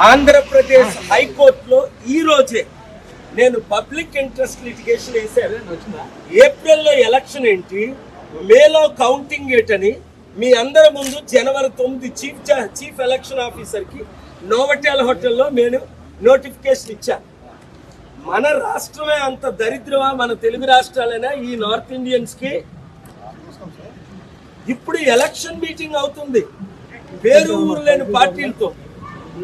ఆంధ్రప్రదేశ్ హైకోర్టులో ఈ రోజే నేను పబ్లిక్ ఇంట్రెస్ట్ లిటిగేషన్ వేశాను. ఏప్రిల్లో ఎలక్షన్ ఏంటి? మేలో కౌంటింగ్ ఏంటని మీ అందరి ముందు జనవరి తొమ్మిది చీఫ్ చీఫ్ ఎలక్షన్ ఆఫీసర్కి నోవటెల్ హోటల్లో నేను నోటిఫికేషన్ ఇచ్చాను మన రాష్ట్రమే అంత దరిద్రమా? మన తెలుగు రాష్ట్రాలైనా? ఈ నార్త్ ఇండియన్స్కి? ఇప్పుడు ఎలక్షన్ మీటింగ్ అవుతుంది. వేరు ఊరు లేని పార్టీలతో.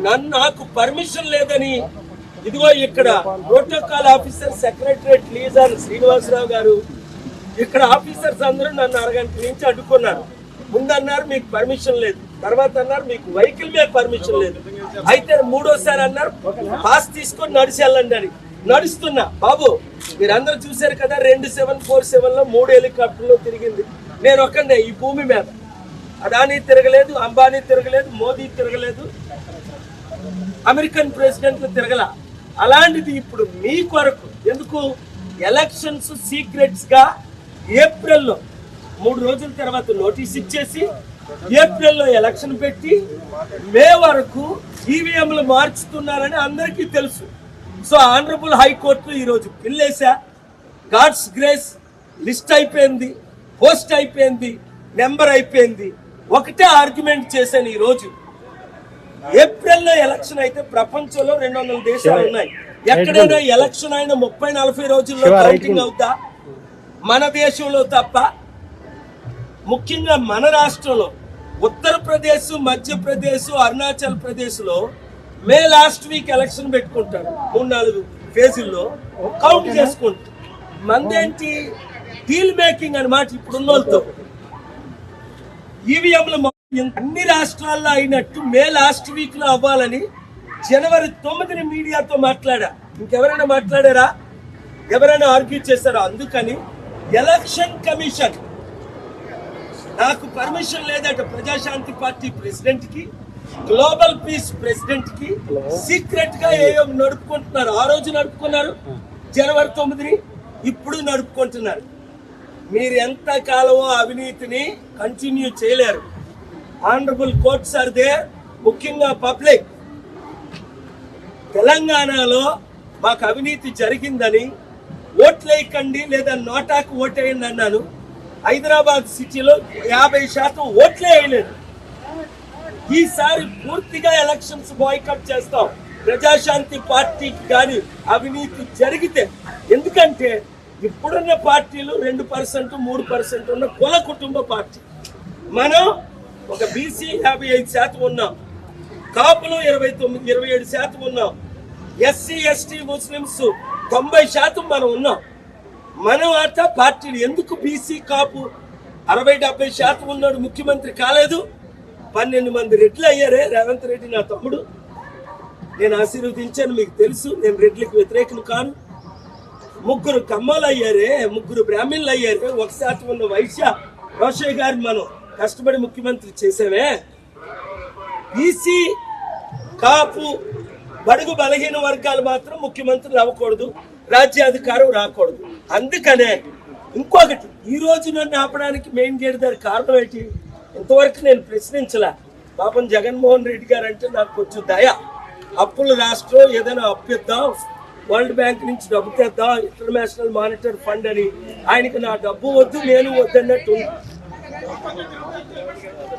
నన్ను నాకు పర్మిషన్ లేదని ఇదిగో ఇక్కడ ప్రోటోకాల్ ఆఫీసర్ సెక్రటరేట్ లీజర్ శ్రీనివాసరావు గారు ఇక్కడ ఆఫీసర్స్ అందరూ నన్ను అరగంట నుంచి అడ్డుకున్నారు. ముందన్నారు మీకు పర్మిషన్ లేదు తర్వాత అన్నారు మీకు వెహికల్ మీద పర్మిషన్ లేదు. అయితే మూడోసారి అన్నారు పాస్ తీసుకొని నడిచి వెళ్ళండి అని. నడుస్తున్నా. బాబు మీరందరూ చూశారు కదా రెండు సెవెన్ ఫోర్ సెవెన్లో మూడు హెలికాప్టర్లో తిరిగింది. నేను ఒక్కనే ఈ భూమి మీద. అదానీ తిరగలేదు అంబానీ తిరగలేదు మోదీ తిరగలేదు అమెరికన్ ప్రెసిడెంట్లు తిరగల. అలాంటిది ఇప్పుడు మీ కొరకు ఎందుకు ఎలక్షన్స్ సీక్రెట్స్గా ఏప్రిల్లో మూడు రోజుల తర్వాత నోటీస్ ఇచ్చేసి ఏప్రిల్లో ఎలక్షన్ పెట్టి మే వరకు ఈవీఎంలు మార్చుతున్నారని అందరికీ తెలుసు. సో ఆనరబుల్ హైకోర్టు ఈరోజు పిల్లేసా గాడ్స్ గ్రేస్ లిస్ట్ అయిపోయింది పోస్ట్ అయిపోయింది నెంబర్ అయిపోయింది. ఒకటే ఆర్గ్యుమెంట్ చేశాను ఈ రోజు ఏప్రిల్లో ఎలక్షన్ అయితే ప్రపంచంలో రెండు వందల దేశాలు ఉన్నాయి. ఎక్కడైనా ఎలక్షన్ అయిన ముప్పై నలభై రోజుల్లో కౌంటింగ్ అవుతా మన దేశంలో తప్ప ముఖ్యంగా మన రాష్ట్రంలో ఉత్తరప్రదేశ్ మధ్యప్రదేశ్ అరుణాచల్ ప్రదేశ్లో మే లాస్ట్ వీక్ ఎలక్షన్ పెట్టుకుంటారు. మూడు నాలుగు ఫేజుల్లో కౌంట్ చేసుకుంటారు. మందేంటి? డీల్ మేకింగ్ అన్నమాట ఇప్పుడున్న వాళ్ళతో. ఈవీఎంలు అన్ని రాష్ట్రాల్లో అయినట్టు మే లాస్ట్ వీక్లో అవ్వాలని జనవరి తొమ్మిదిని మీడియాతో మాట్లాడా. ఇంకెవరైనా మాట్లాడారా? ఎవరైనా ఆర్గ్యూ చేశారా? అందుకని ఎలక్షన్ కమిషన్ నాకు పర్మిషన్ లేదట ప్రజాశాంతి పార్టీ ప్రెసిడెంట్కి గ్లోబల్ పీస్ ప్రెసిడెంట్కి. సీక్రెట్గా ఏయో నడుపుకుంటున్నారు. ఆ రోజు నడుపుకున్నారు జనవరి తొమ్మిదిని ఇప్పుడు నడుపుకుంటున్నారు. మీరు ఎంత కాలమో అవినీతిని కంటిన్యూ చేయలేరు. ఆనరబుల్ కోర్ట్స్ ఆర్ దే ముఖ్యంగా పబ్లిక్. తెలంగాణలో మాకు అవినీతి జరిగిందని ఓట్లేయకండి లేదా నోటాకు ఓటేయండి అన్నాను. హైదరాబాద్ సిటీలో యాభై శాతం ఓట్లే వేయలేదు. ఈసారి పూర్తిగా ఎలక్షన్స్ బాయ్కట్ చేస్తాం. ప్రజాశాంతి పార్టీకి కానీ అవినీతి జరిగితే. ఎందుకంటే ఇప్పుడున్న పార్టీలు రెండు పర్సెంట్ మూడు పర్సెంట్ ఉన్న కుల కుటుంబ పార్టీ. మనం ఒక బీసీ యాభై ఐదు శాతం ఉన్నాం కాపులు ఇరవై తొమ్మిది ఇరవై ఏడు శాతం ఉన్నాం ఎస్సీ ఎస్టీ ముస్లిమ్స్ తొంభై శాతం మనం ఉన్నాం. మనం ఆట పార్టీలు ఎందుకు బీసీ కాపు అరవై డెబ్బై శాతం ఉన్నాడు ముఖ్యమంత్రి కాలేదు? పన్నెండు మంది రెడ్లు అయ్యారే రేవంత్ రెడ్డి నా తమ్ముడు. నేను ఆశీర్వదించాను మీకు తెలుసు నేను రెడ్లకు వ్యతిరేకం కాను. ముగ్గురు కమ్మలు అయ్యారే ముగ్గురు బ్రాహ్మణులు అయ్యారే ఒక శాతం ఉన్న వైశ్య రోషయ్య గారిని మనం కష్టపడి ముఖ్యమంత్రి చేసేవే? బీసీ కాపు బడుగు బలహీన వర్గాలు మాత్రం ముఖ్యమంత్రులు అవ్వకూడదు రాజ్యాధికారం రాకూడదు. అందుకనే ఇంకొకటి ఈ రోజు నన్ను ఆపడానికి మెయిన్ గేట్ దాని కారణం ఏంటి? ఇంతవరకు నేను ప్రశ్నించలా. పాపం జగన్మోహన్ రెడ్డి గారు అంటే నాకు కొంచెం దయ. అప్పుల రాష్ట్రం ఏదైనా అప్పు ఇద్దాం వరల్డ్ బ్యాంక్ నుంచి డబ్బు తెద్దాం ఇంటర్నేషనల్ మానిటరీ ఫండ్ అని. ఆయనకి నా డబ్బు వద్దు నేను వద్దన్నట్టు ఉంది.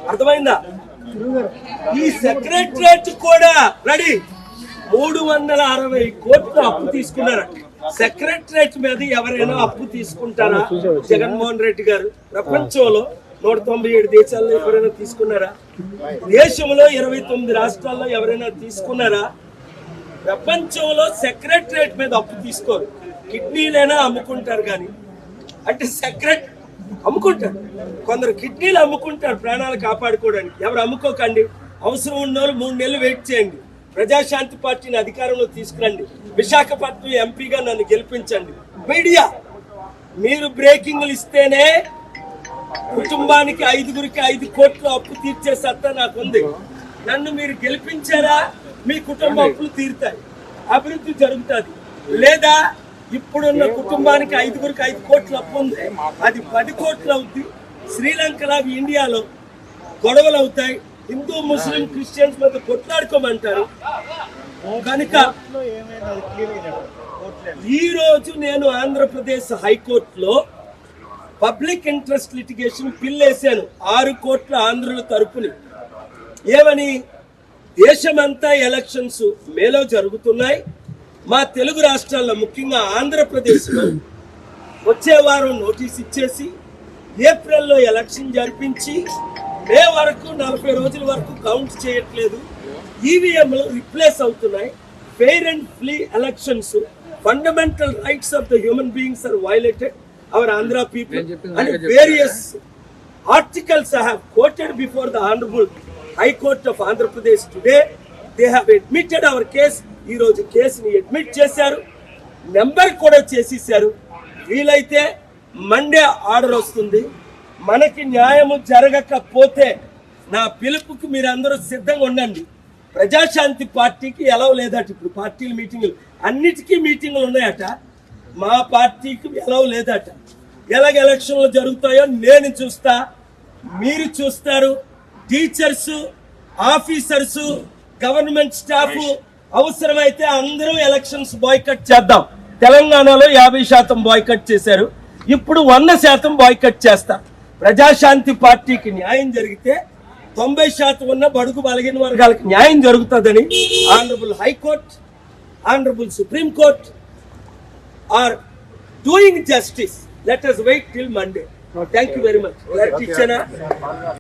అర్థమైందా? ఈ సెక్రటరేట్ కూడా రెడీ. మూడు వందల అరవై కోట్లు అప్పు తీసుకున్నారట సెక్రటరేట్ మీద ఎవరైనా అప్పు తీసుకుంటారా? జగన్మోహన్ రెడ్డి గారు? ప్రపంచంలో నూట తొంభై ఏడు దేశాల్లో ఎవరైనా తీసుకున్నారా? దేశంలో ఇరవై తొమ్మిది రాష్ట్రాల్లో ఎవరైనా తీసుకున్నారా? ప్రపంచంలో సెక్రటరేట్ మీద అప్పు తీసుకోరు. కిడ్నీలైనా అమ్ముకుంటారు కానీ. అంటే సెక్రటరీ అమ్ముకుంటారు. కొందరు కిడ్నీలు అమ్ముకుంటారు ప్రాణాలు కాపాడుకోవడానికి. ఎవరు అమ్ముకోకండి. అవసరం ఉన్న వాళ్ళు మూడు నెలలు వెయిట్ చేయండి. ప్రజాశాంతి పార్టీని అధికారంలో తీసుకురండి. విశాఖపట్నం ఎంపీగా నన్ను గెలిపించండి. మీడియా మీరు బ్రేకింగ్లు ఇస్తేనే కుటుంబానికి ఐదుగురికి ఐదు కోట్ల అప్పు తీర్చే సత్తా నాకుంది. నన్ను మీరు గెలిపించారా? మీ కుటుంబ అప్పులు తీరుతాయి. అభివృద్ధి జరుగుతుంది. లేదా ఇప్పుడున్న కుటుంబానికి ఐదుగురికి ఐదు కోట్ల అప్పు ఉంది. అది పది కోట్లు అవుద్ది. శ్రీలంకలో ఇండియాలో గొడవలు అవుతాయి. హిందూ ముస్లిం క్రిస్టియన్స్ మధ్య కొట్లాడుకోమంటారు. కనుక ఈరోజు నేను ఆంధ్రప్రదేశ్ హైకోర్టులో పబ్లిక్ ఇంట్రెస్ట్ లిటిగేషన్ బిల్ వేసాను ఆరు కోట్ల ఆంధ్రుల తరపుని. ఏమని? దేశమంతా ఎలక్షన్స్ మేలో జరుగుతున్నాయి. మా తెలుగు రాష్ట్రాల్లో ముఖ్యంగా ఆంధ్రప్రదేశ్లో వచ్చే వారం నోటీస్ ఇచ్చేసి ఏప్రిల్లో ఎలక్షన్ జరిపించి మే వరకు నలభై రోజుల వరకు కౌంట్ చేయట్లేదు. ఈవీఎంలు రిప్లేస్ అవుతున్నాయి. Fair and free elections fundamental rights of the human beings are violated our Andhra people and various articles I have quoted before the Honorable High Court of Andhra Pradesh today. They have admitted ఈరోజు కేసుని admit చేశారు. Number కూడా చేసేసారు వీలైతే Monday order వస్తుంది. మనకి న్యాయము జరగకపోతే నా పిలుపుకి మీరందరూ సిద్ధంగా ఉండండి. ప్రజాశాంతి పార్టీకి ఎలా లేదట ఇప్పుడు. పార్టీల మీటింగులు అన్నిటికీ మీటింగులు ఉన్నాయట. మా పార్టీకి ఎలా లేదట. ఎలాగ ఎలక్షన్లు జరుగుతాయో నేను చూస్తా. మీరు చూస్తారు. టీచర్స్ ఆఫీసర్స్ గవర్నమెంట్ స్టాఫ్ అవసరమైతే అందరూ ఎలక్షన్స్ బాయ్కట్ చేద్దాం. తెలంగాణలో యాభై శాతం బాయ్కట్ చేశారు. ఇప్పుడు వంద శాతం బాయ్కట్ చేస్తారు ప్రజాశాంతి పార్టీకి న్యాయం జరిగితే తొంభై శాతం ఉన్న బడుగు బలగిన వర్గాలకు న్యాయం జరుగుతుందని honourable high court honourable supreme court doing justice. Let us wait till Monday thank you very much much.